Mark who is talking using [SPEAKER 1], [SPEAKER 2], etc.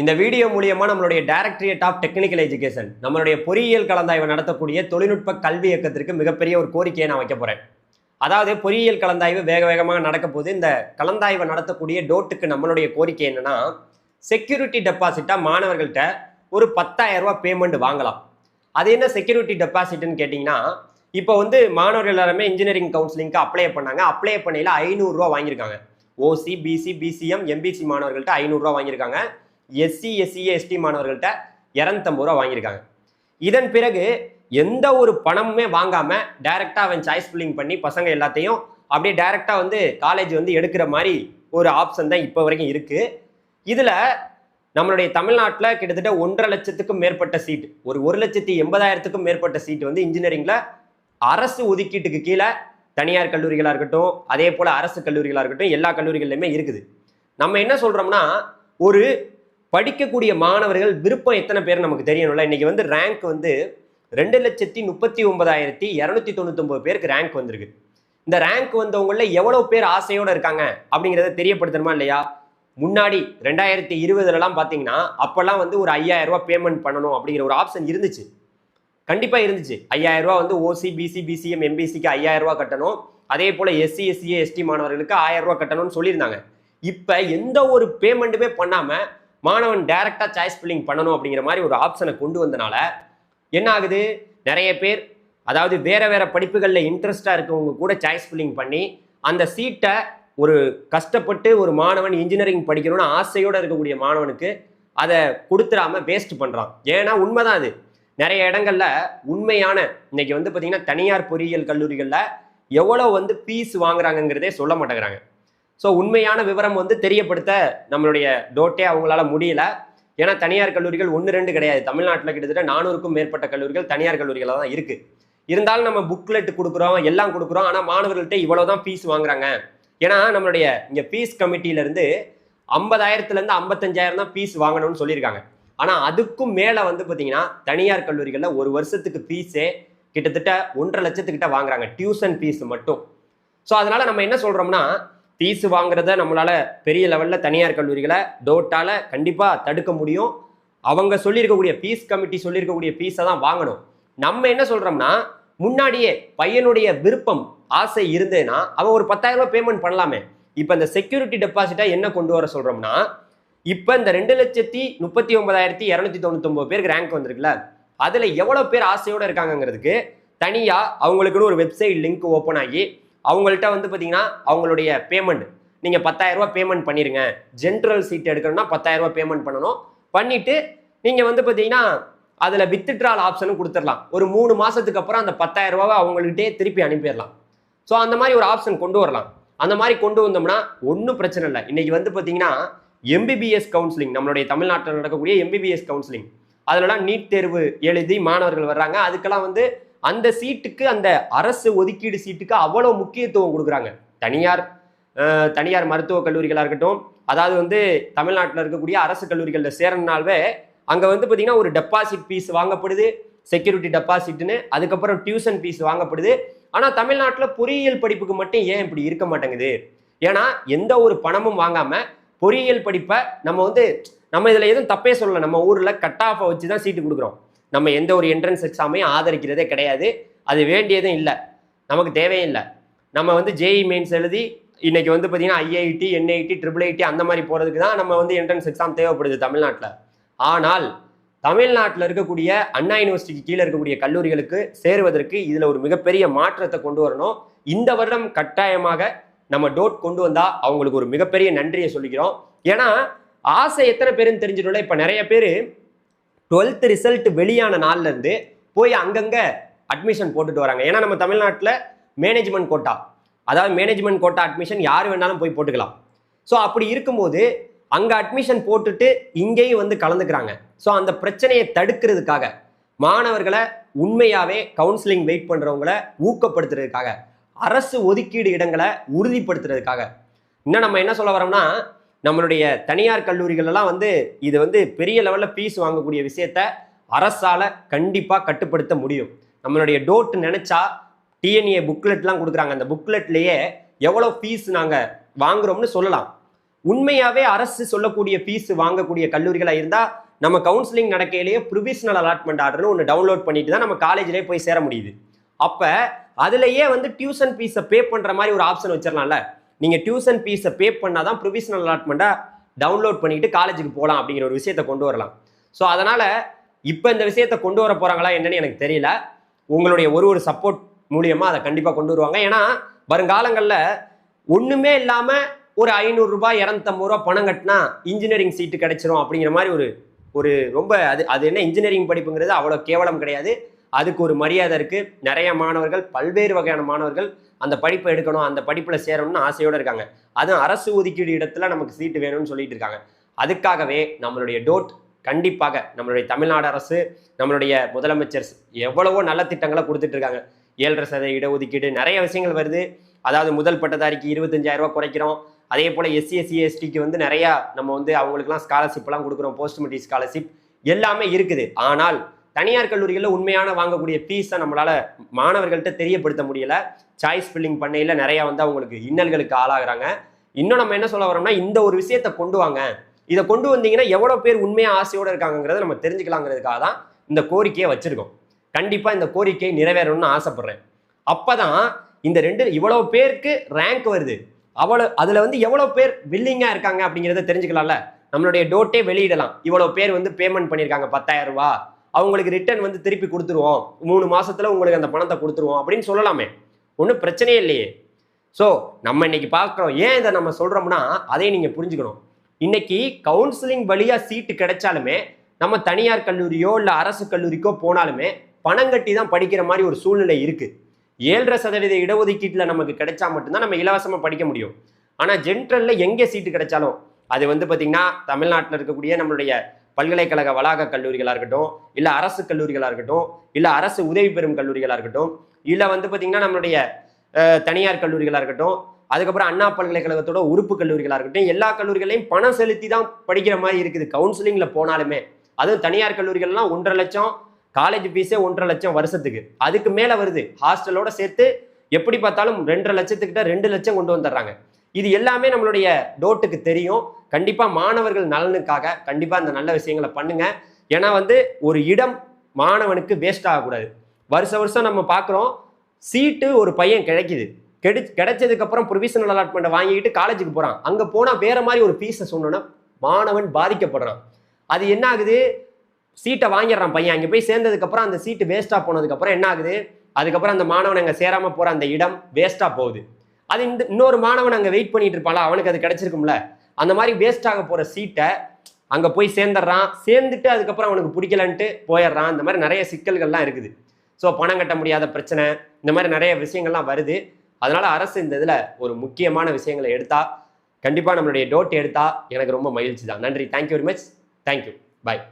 [SPEAKER 1] இந்த வீடியோ மூலியமா நம்மளுடைய டைரக்டரியேட் ஆஃப் டெக்னிக்கல் எஜுகேஷன் நம்மளுடைய பொறியியல் கலந்தாய்வு நடத்தக்கூடிய தொழில்நுட்ப கல்வி இயக்கத்திற்கு மிகப்பெரிய ஒரு கோரிக்கையை நான் வைக்க போறேன். அதாவது பொறியியல் கலந்தாய்வு வேக வேகமாக நடக்க போது இந்த கலந்தாய்வை நடத்தக்கூடிய டோட்டுக்கு நம்மளுடைய கோரிக்கை என்னன்னா செக்யூரிட்டி டெபாசிட்டா மாணவர்கள்ட்ட ஒரு 10000 ரூபாய் பேமெண்ட் வாங்கலாம். அது என்ன செக்யூரிட்டி டெபாசிட்னு கேட்டிங்கன்னா இப்போ வந்து மாணவர்கள் எல்லாருமே இன்ஜினியரிங் கவுன்சிலிங்க்கு அப்ளை பண்ணாங்க. அப்ளை பண்ணையில் ஐநூறுரூவா வாங்கியிருக்காங்க. ஓசி பிசி பிசிஎம் எம்பிசி மாணவர்கள்ட்ட ஐநூறுரூவா வாங்கியிருக்காங்க. எஸ்சி எஸ்சி எஸ்டி மாணவர்கள்ட்ட இரநூத்தம்பது ரூபா வாங்கியிருக்காங்க. இதன் பிறகு எந்த ஒரு பணமுமே வாங்காம டைரக்டா அவன் சாய்ஸ் ஃபில்லிங் பண்ணி பசங்க எல்லாத்தையும் அப்படியே டைரக்டா வந்து காலேஜ் வந்து எடுக்கிற மாதிரி ஒரு ஆப்ஷன் தான் இப்போ வரைக்கும் இருக்கு. இதுல நம்மளுடைய தமிழ்நாட்டில் கிட்டத்தட்ட ஒன்றரை லட்சத்துக்கும் மேற்பட்ட சீட் ஒரு ஒரு லட்சத்தி எண்பதாயிரத்துக்கும் மேற்பட்ட சீட் வந்து இன்ஜினியரிங்ல அரசு ஒதுக்கீட்டுக்கு கீழே தனியார் கல்லூரிகளாக இருக்கட்டும் அதே போல அரசு கல்லூரிகளாக இருக்கட்டும் எல்லா கல்லூரிகள்லையுமே இருக்குது. நம்ம என்ன சொல்றோம்னா ஒரு படிக்கக்கூடிய மாணவர்கள் விருப்பம் எத்தனை பேர் நமக்கு தெரியணும்ல? இன்றைக்கி வந்து ரேங்க் வந்து ரெண்டு லட்சத்தி முப்பத்தி ஒன்பதாயிரத்தி இரநூத்தி தொண்ணூத்தொம்பது பேருக்கு ரேங்க் வந்திருக்கு. இந்த ரேங்க் வந்தவங்கள எவ்வளோ பேர் ஆசையோடு இருக்காங்க அப்படிங்கிறத தெரியப்படுத்தணுமா இல்லையா? முன்னாடி ரெண்டாயிரத்தி இருபதுலலாம் பார்த்தீங்கன்னா அப்போல்லாம் வந்து ஒரு ஐயாயிரம் ரூபா பேமெண்ட் பண்ணணும் அப்படிங்கிற ஒரு ஆப்ஷன் இருந்துச்சு. கண்டிப்பாக இருந்துச்சு. ஐயாயிரம் ரூபா வந்து ஓசி பிசி பிசிஎம் எம்பிசிக்கு ஐயாயிரம் ரூபா கட்டணும். அதே போல் எஸ்சி எஸ்சி எஸ்டி மாணவர்களுக்கு ஆயிரம் ரூபா கட்டணும்னு சொல்லியிருந்தாங்க. இப்போ எந்த ஒரு பேமெண்ட்டுமே பண்ணாமல் மாணவன் டைரக்டா சாய்ஸ் ஃபில்லிங் பண்ணணும் அப்படிங்கிற மாதிரி ஒரு ஆப்ஷனை கொண்டு வந்தனால என்ன ஆகுது? நிறைய பேர் அதாவது வேறு வேறு படிப்புகளில் இன்ட்ரெஸ்டாக இருக்கவங்க கூட சாய்ஸ் ஃபில்லிங் பண்ணி அந்த சீட்டை ஒரு கஷ்டப்பட்டு ஒரு மாணவன் இன்ஜினியரிங் படிக்கணும்னு ஆசையோடு இருக்கக்கூடிய மாணவனுக்கு அதை கொடுத்துடாம வேஸ்ட் பண்ணுறான் ஏன்னா உண்மைதான் அது. நிறைய இடங்களில் உண்மையான இன்னைக்கு வந்து பார்த்திங்கன்னா தனியார் பொறியியல் கல்லூரிகளில் எவ்வளோ வந்து ஃபீஸ் வாங்குறாங்கங்கிறதே சொல்ல மாட்டேங்கிறாங்க. ஸோ உண்மையான விவரம் வந்து தெரியப்படுத்த நம்மளுடைய டோட்டே அவங்களால முடியல. ஏன்னா தனியார் கல்லூரிகள் ஒன்று ரெண்டு கிடையாது. தமிழ்நாட்டில் கிட்டத்தட்ட நானூறுக்கும் மேற்பட்ட கல்லூரிகள் தனியார் கல்லூரிகளாக தான் இருக்கு. இருந்தாலும் நம்ம புக்லெட் கொடுக்குறோம் எல்லாம் கொடுக்குறோம். ஆனால் மாணவர்கள்ட்ட இவ்வளோ தான் ஃபீஸ் வாங்குறாங்க. ஏன்னா நம்மளுடைய இங்கே ஃபீஸ் கமிட்டியிலேருந்து ஐம்பதாயிரத்துலேருந்து ஐம்பத்தஞ்சாயிரம் தான் ஃபீஸ் வாங்கணும்னு சொல்லியிருக்காங்க. ஆனால் அதுக்கும் மேலே வந்து பார்த்தீங்கன்னா தனியார் கல்லூரிகளில் ஒரு வருஷத்துக்கு ஃபீஸே கிட்டத்தட்ட ஒன்றரை லட்சத்துக்கிட்ட வாங்குறாங்க. டியூஷன் ஃபீஸ் மட்டும். ஸோ அதனால நம்ம என்ன சொல்கிறோம்னா ஃபீஸ் வாங்குறத நம்மளால் பெரிய லெவலில் தனியார் கல்லூரிகளை டோட்டால் கண்டிப்பாக தடுக்க முடியும். அவங்க சொல்லியிருக்கக்கூடிய ஃபீஸ் கமிட்டி சொல்லியிருக்கக்கூடிய ஃபீஸை தான் வாங்கணும். நம்ம என்ன சொல்கிறோம்னா முன்னாடியே பையனுடைய விருப்பம் ஆசை இருந்ததுன்னா அவன் ஒரு 10000 ரூபாய் பேமெண்ட் பண்ணலாமே. இப்போ இந்த செக்யூரிட்டி டெபாசிட்டா என்ன கொண்டு வர சொல்றோம்னா இப்போ இந்த ரெண்டு லட்சத்தி முப்பத்தி ஒன்பதாயிரத்தி இரநூத்தி தொண்ணூத்தொம்பது பேருக்கு ரேங்க் வந்திருக்குல்ல. அதுல எவ்வளவு பேர் ஆசையோட இருக்காங்கங்கிறதுக்கு தனியா அவங்களுக்குன்னு ஒரு வெப்சைட் லிங்க் ஓப்பன் ஆகி அவங்கள்ட்ட வந்து பார்த்தீங்கன்னா அவங்களுடைய பேமெண்ட் நீங்கள் பத்தாயிரரூபா பேமெண்ட் பண்ணிடுங்க ஜென்ரல் சீட் எடுக்கணும்னா பத்தாயிரரூபா பேமெண்ட் பண்ணணும். பண்ணிவிட்டு நீங்கள் வந்து பார்த்தீங்கன்னா அதில் வித்ட்ரால் ஆப்ஷனும் கொடுத்துடலாம். ஒரு மூணு மாதத்துக்கு அப்புறம் அந்த 10000 ரூபாவை அவங்கள்ட்டே திருப்பி அனுப்பிடலாம். ஸோ அந்த மாதிரி ஒரு ஆப்ஷன் கொண்டு வரலாம். அந்த மாதிரி கொண்டு வந்தோம்னா ஒன்றும் பிரச்சனை இல்லை. இன்றைக்கி வந்து பார்த்தீங்கன்னா எம்பிபிஎஸ் கவுன்சிலிங் நம்மளுடைய தமிழ்நாட்டில் நடக்கக்கூடிய எம்பிபிஎஸ் கவுன்சிலிங் அதிலலாம் நீட் தேர்வு எழுதி மாணவர்கள் வர்றாங்க. அதுக்கெல்லாம் வந்து அந்த சீட்டுக்கு அந்த அரசு ஒதுக்கீடு சீட்டுக்கு அவ்வளோ முக்கியத்துவம் கொடுக்குறாங்க. தனியார் தனியார் மருத்துவக் கல்லூரிகளாக இருக்கட்டும் அதாவது வந்து தமிழ்நாட்டில் இருக்கக்கூடிய அரசு கல்லூரிகளில் சேரனால்வே அங்கே வந்து பார்த்தீங்கன்னா ஒரு டெபாசிட் ஃபீஸ் வாங்கப்படுது செக்யூரிட்டி டெபாசிட்னு அதுக்கப்புறம் டியூஷன் ஃபீஸ் வாங்கப்படுது. ஆனால் தமிழ்நாட்டில் பொறியியல் படிப்புக்கு மட்டும் ஏன் இப்படி இருக்க மாட்டேங்குது? ஏன்னா எந்த ஒரு பணமும் வாங்காமல் பொறியியல் படிப்பை நம்ம வந்து நம்ம இதில் எதுவும் தப்பே சொல்லலை. நம்ம ஊரில் கட் ஆஃபை வச்சு தான் சீட்டு கொடுக்குறோம். நம்ம எந்த ஒரு என்ட்ரன்ஸ் எக்ஸாமையும் ஆதரிக்கிறதே கிடையாது. அது வேண்டியதும் இல்லை. நமக்கு தேவையும் இல்லை. நம்ம வந்து ஜேஇ மெயின்ஸ் எழுதி இன்னைக்கு வந்து பார்த்தீங்கன்னா ஐஐடி என்ஐடி ட்ரிபிள் ஐடி அந்த மாதிரி போகிறதுக்கு தான் நம்ம வந்து என்ட்ரன்ஸ் எக்ஸாம் தேவைப்படுது தமிழ்நாட்டில். ஆனால் தமிழ்நாட்டில் இருக்கக்கூடிய அண்ணா யூனிவர்சிட்டிக்கு கீழே இருக்கக்கூடிய கல்லூரிகளுக்கு சேருவதற்கு இதில் ஒரு மிகப்பெரிய மாற்றத்தை கொண்டு வரணும். இந்த வருடம் கட்டாயமாக நம்ம டோட் கொண்டு வந்தால் அவங்களுக்கு ஒரு மிகப்பெரிய நன்றியை சொல்லிக்கிறோம். ஏன்னா ஆசை எத்தனை பேருன்னு தெரிஞ்சிடும்ல. இப்போ நிறைய பேர் டுவெல்த் ரிசல்ட் வெளியான நாள்ல இருந்து போய் அங்கங்க அட்மிஷன் போட்டுட்டு வராங்க. ஏன்னா நம்ம தமிழ்நாட்டில் மேனேஜ்மெண்ட் கோட்டா அதாவது மேனேஜ்மெண்ட் கோட்டா அட்மிஷன் யார் வேணாலும் போய் போட்டுக்கலாம். ஸோ அப்படி இருக்கும்போது அங்கே அட்மிஷன் போட்டுட்டு இங்கேயும் வந்து கலந்துக்கிறாங்க. ஸோ அந்த பிரச்சனையை தடுக்கிறதுக்காக மாணவர்களை உண்மையாகவே கவுன்சிலிங் வெயிட் பண்ணுறவங்களை ஊக்கப்படுத்துறதுக்காக அரசு ஒதுக்கீடு இடங்களை உறுதிப்படுத்துறதுக்காக இன்னும் நம்ம என்ன சொல்ல வரோம்னா நம்மளுடைய தனியார் கல்லூரிகளெல்லாம் வந்து இது வந்து பெரிய லெவலில் ஃபீஸ் வாங்கக்கூடிய விஷயத்த அரசால் கண்டிப்பாக கட்டுப்படுத்த முடியும். நம்மளுடைய டோட் நினச்சா டிஎன்ஏ புக்லெட்லாம் கொடுக்குறாங்க. அந்த புக்லெட்லேயே எவ்வளோ ஃபீஸ் நாங்கள் வாங்குறோம்னு சொல்லலாம். உண்மையாகவே அரசு சொல்லக்கூடிய ஃபீஸ் வாங்கக்கூடிய கல்லூரிகளாக இருந்தால் நம்ம கவுன்சிலிங் நடக்கையிலேயே ப்ரொவிஷனல் அலாட்மெண்ட் ஆர்டர்னு ஒன்று டவுன்லோட் பண்ணிட்டு தான் நம்ம காலேஜ்லேயே போய் சேர முடியுது. அப்போ அதுலேயே வந்து டியூஷன் ஃபீஸை பே பண்ணுற மாதிரி ஒரு ஆப்ஷன் வச்சிடலாம்ல நீங்க டியூஷன் ஃபீஸை பே பண்ணால் தான் ப்ரொவிஷனல் அலாட்மெண்ட்டா டவுன்லோட் பண்ணிட்டு காலேஜுக்கு போகலாம் அப்படிங்கிற ஒரு விஷயத்தை கொண்டு வரலாம். ஸோ அதனால இப்போ இந்த விஷயத்தை கொண்டு வர போறாங்களா என்னன்னு எனக்கு தெரியல. உங்களுடைய ஒரு ஒரு சப்போர்ட் மூலியமா அதை கண்டிப்பாக கொண்டு வருவாங்க. ஏன்னா வருங்காலங்களில் ஒன்றுமே இல்லாமல் ஒரு ஐநூறுரூபா இரநூத்தம்பது ரூபா பணம் கட்டினா இன்ஜினியரிங் சீட்டு கிடைச்சிரும் அப்படிங்கிற மாதிரி ஒரு ஒரு ரொம்ப அது அது என்ன இன்ஜினியரிங் படிப்புங்கிறது அவ்வளோ கேவலம் கிடையாது. அதுக்கு ஒரு மரியாதை இருக்கு. நிறைய மாணவர்கள் பல்வேறு வகையான மாணவர்கள் அந்த படிப்பை எடுக்கணும் அந்த படிப்பில் சேரணும்னு ஆசையோடு இருக்காங்க. அதுவும் அரசு ஒதுக்கீடு இடத்துல நமக்கு சீட்டு வேணும்னு சொல்லிட்டு இருக்காங்க. அதுக்காகவே நம்மளுடைய டோட் கண்டிப்பாக நம்மளுடைய தமிழ்நாடு அரசு நம்மளுடைய முதலமைச்சர் எவ்வளவோ நல்ல திட்டங்களை கொடுத்துட்டு இருக்காங்க. ஏழரை சதவீத இடஒதுக்கீடு நிறைய விஷயங்கள் வருது. அதாவது முதல் பட்டதாரிக்கு இருபத்தஞ்சாயிரம் குறைக்கிறோம். அதே போல் எஸ்சி எஸ்சி எஸ்டிக்கு வந்து நிறையா நம்ம வந்து அவங்களுக்குலாம் ஸ்காலர்ஷிப்லாம் கொடுக்குறோம். போஸ்ட் மெட்ரிக் ஸ்காலர்ஷிப் எல்லாமே இருக்குது. ஆனால் தனியார் கல்லூரிகளில் உண்மையான வாங்கக்கூடிய ஃபீஸை நம்மளால் மாணவர்கள்ட்ட தெரியப்படுத்த முடியல. சாய்ஸ் ஃபில்லிங் பண்ணையில் நிறையா வந்து அவங்களுக்கு இன்னல்களுக்கு ஆளாகிறாங்க. இன்னும் நம்ம என்ன சொல்ல வரோம்னா இந்த ஒரு விஷயத்தை கொண்டு வாங்க. இதை கொண்டு வந்தீங்கன்னா எவ்வளோ பேர் உண்மையாக ஆசையோடு இருக்காங்கிறத நம்ம தெரிஞ்சுக்கலாங்கிறதுக்காக தான் இந்த கோரிக்கையை வச்சுருக்கோம். கண்டிப்பாக இந்த கோரிக்கை நிறைவேறணும்னு ஆசைப்படுறேன். அப்பதான் இந்த ரெண்டு இவ்வளோ பேருக்கு ரேங்க் வருது. அவ்வளோ அதில் வந்து எவ்வளோ பேர் வில்லிங்காக இருக்காங்க அப்படிங்கிறத தெரிஞ்சுக்கலாம்ல. நம்மளுடைய டோட்டே வெளியிடலாம். இவ்வளோ பேர் வந்து பேமெண்ட் பண்ணியிருக்காங்க பத்தாயிரம் ரூபா. அவங்களுக்கு ரிட்டர்ன் வந்து திருப்பி கொடுத்துருவோம். மூணு மாசத்துல உங்களுக்கு அந்த பணத்தை கொடுத்துருவோம் அப்படின்னு சொல்லலாமே. ஒன்றும் பிரச்சனையே இல்லையே. ஸோ நம்ம இன்னைக்கு பார்க்குறோம். ஏன் இதை நம்ம சொல்றோம்னா அதை நீங்க புரிஞ்சுக்கணும். இன்னைக்கு கவுன்சிலிங் வழியா சீட்டு கிடைச்சாலுமே நம்ம தனியார் கல்லூரியோ இல்லை அரசு கல்லூரிக்கோ போனாலுமே பணம் கட்டி தான் படிக்கிற மாதிரி ஒரு சூழ்நிலை இருக்கு. ஏழரை சதவீத இடஒதுக்கீட்டில் நமக்கு கிடைச்சா மட்டும்தான் நம்ம இலவசமாக படிக்க முடியும். ஆனால் ஜென்ரலில் எங்கே சீட்டு கிடைச்சாலும் அது வந்து பார்த்திங்கன்னா தமிழ்நாட்டில் இருக்கக்கூடிய நம்மளுடைய பல்கலைக்கழக வளாக கல்லூரிகளாக இருக்கட்டும் இல்லை அரசு கல்லூரிகளாக இருக்கட்டும் இல்லை அரசு உதவி பெறும் கல்லூரிகளாக இருக்கட்டும் இல்லை வந்து பார்த்திங்கன்னா நம்மளுடைய தனியார் கல்லூரிகளாக இருக்கட்டும் அதுக்கப்புறம் அண்ணா பல்கலைக்கழகத்தோட உறுப்பு கல்லூரிகளாக இருக்கட்டும் எல்லா கல்லூரிகளையும் பணம் செலுத்தி தான் படிக்கிற மாதிரி இருக்குது. கவுன்சிலிங்கில் போனாலுமே. அதுவும் தனியார் கல்லூரிகள்லாம் ஒன்றரை லட்சம் காலேஜ் ஃபீஸே ஒன்றரை லட்சம் வருஷத்துக்கு. அதுக்கு மேலே வருது. ஹாஸ்டலோட சேர்த்து எப்படி பார்த்தாலும் ரெண்டரை லட்சத்துக்கிட்ட ரெண்டு லட்சம் கொண்டு வந்துடுறாங்க. இது எல்லாமே நம்மளுடைய டோட்டுக்கு தெரியும். கண்டிப்பாக மாணவர்கள் நலனுக்காக கண்டிப்பாக இந்த நல்ல விஷயங்களை பண்ணுங்க. ஏன்னா வந்து ஒரு இடம் மாணவனுக்கு வேஸ்ட் ஆகக்கூடாது. வருஷ வருஷம் நம்ம பார்க்குறோம் சீட்டு ஒரு பையன் கிடைக்குது. கிடை கிடைச்சதுக்கப்புறம் ப்ரொவிஷனல் அலாட்மெண்ட்டை வாங்கிட்டு காலேஜுக்கு போகிறான் அங்கே போனால் வேற மாதிரி ஒரு ஃபீஸை சொன்னோன்னா மாணவன் பாதிக்கப்படுறான். அது என்ன ஆகுது? சீட்டை வாங்கிடுறான் பையன். அங்கே போய் சேர்ந்ததுக்கப்புறம் அந்த சீட்டு வேஸ்ட்டாக போனதுக்கப்புறம் என்ன ஆகுது? அதுக்கப்புறம் அந்த மாணவன் அங்கே சேராமல் போகிற அந்த இடம் வேஸ்ட்டாக போகுது. அது இந்த இன்னொரு மாணவன் அங்கே வெயிட் பண்ணிட்டு இருப்பாளா அவனுக்கு அது கிடைச்சிருக்கும்ல. அந்த மாதிரி வேஸ்ட் ஆக போகிற சீட்டை அங்கே போய் சேர்ந்துடுறான். சேர்ந்துட்டு அதுக்கப்புறம் அவனுக்கு பிடிக்கலன்ட்டு போயிடுறான். இந்த மாதிரி நிறைய சிக்கல்கள்லாம் இருக்குது. ஸோ பணம் கட்ட முடியாத பிரச்சனை இந்த மாதிரி நிறைய விஷயங்கள்லாம் வருது. அதனால் அரசு இந்த இதில் ஒரு முக்கியமான விஷயங்களை எடுத்தா கண்டிப்பாக நம்மளுடைய டோட் எடுத்தா எனக்கு ரொம்ப மகிழ்ச்சி தான். நன்றி. Thank you very much thank you bye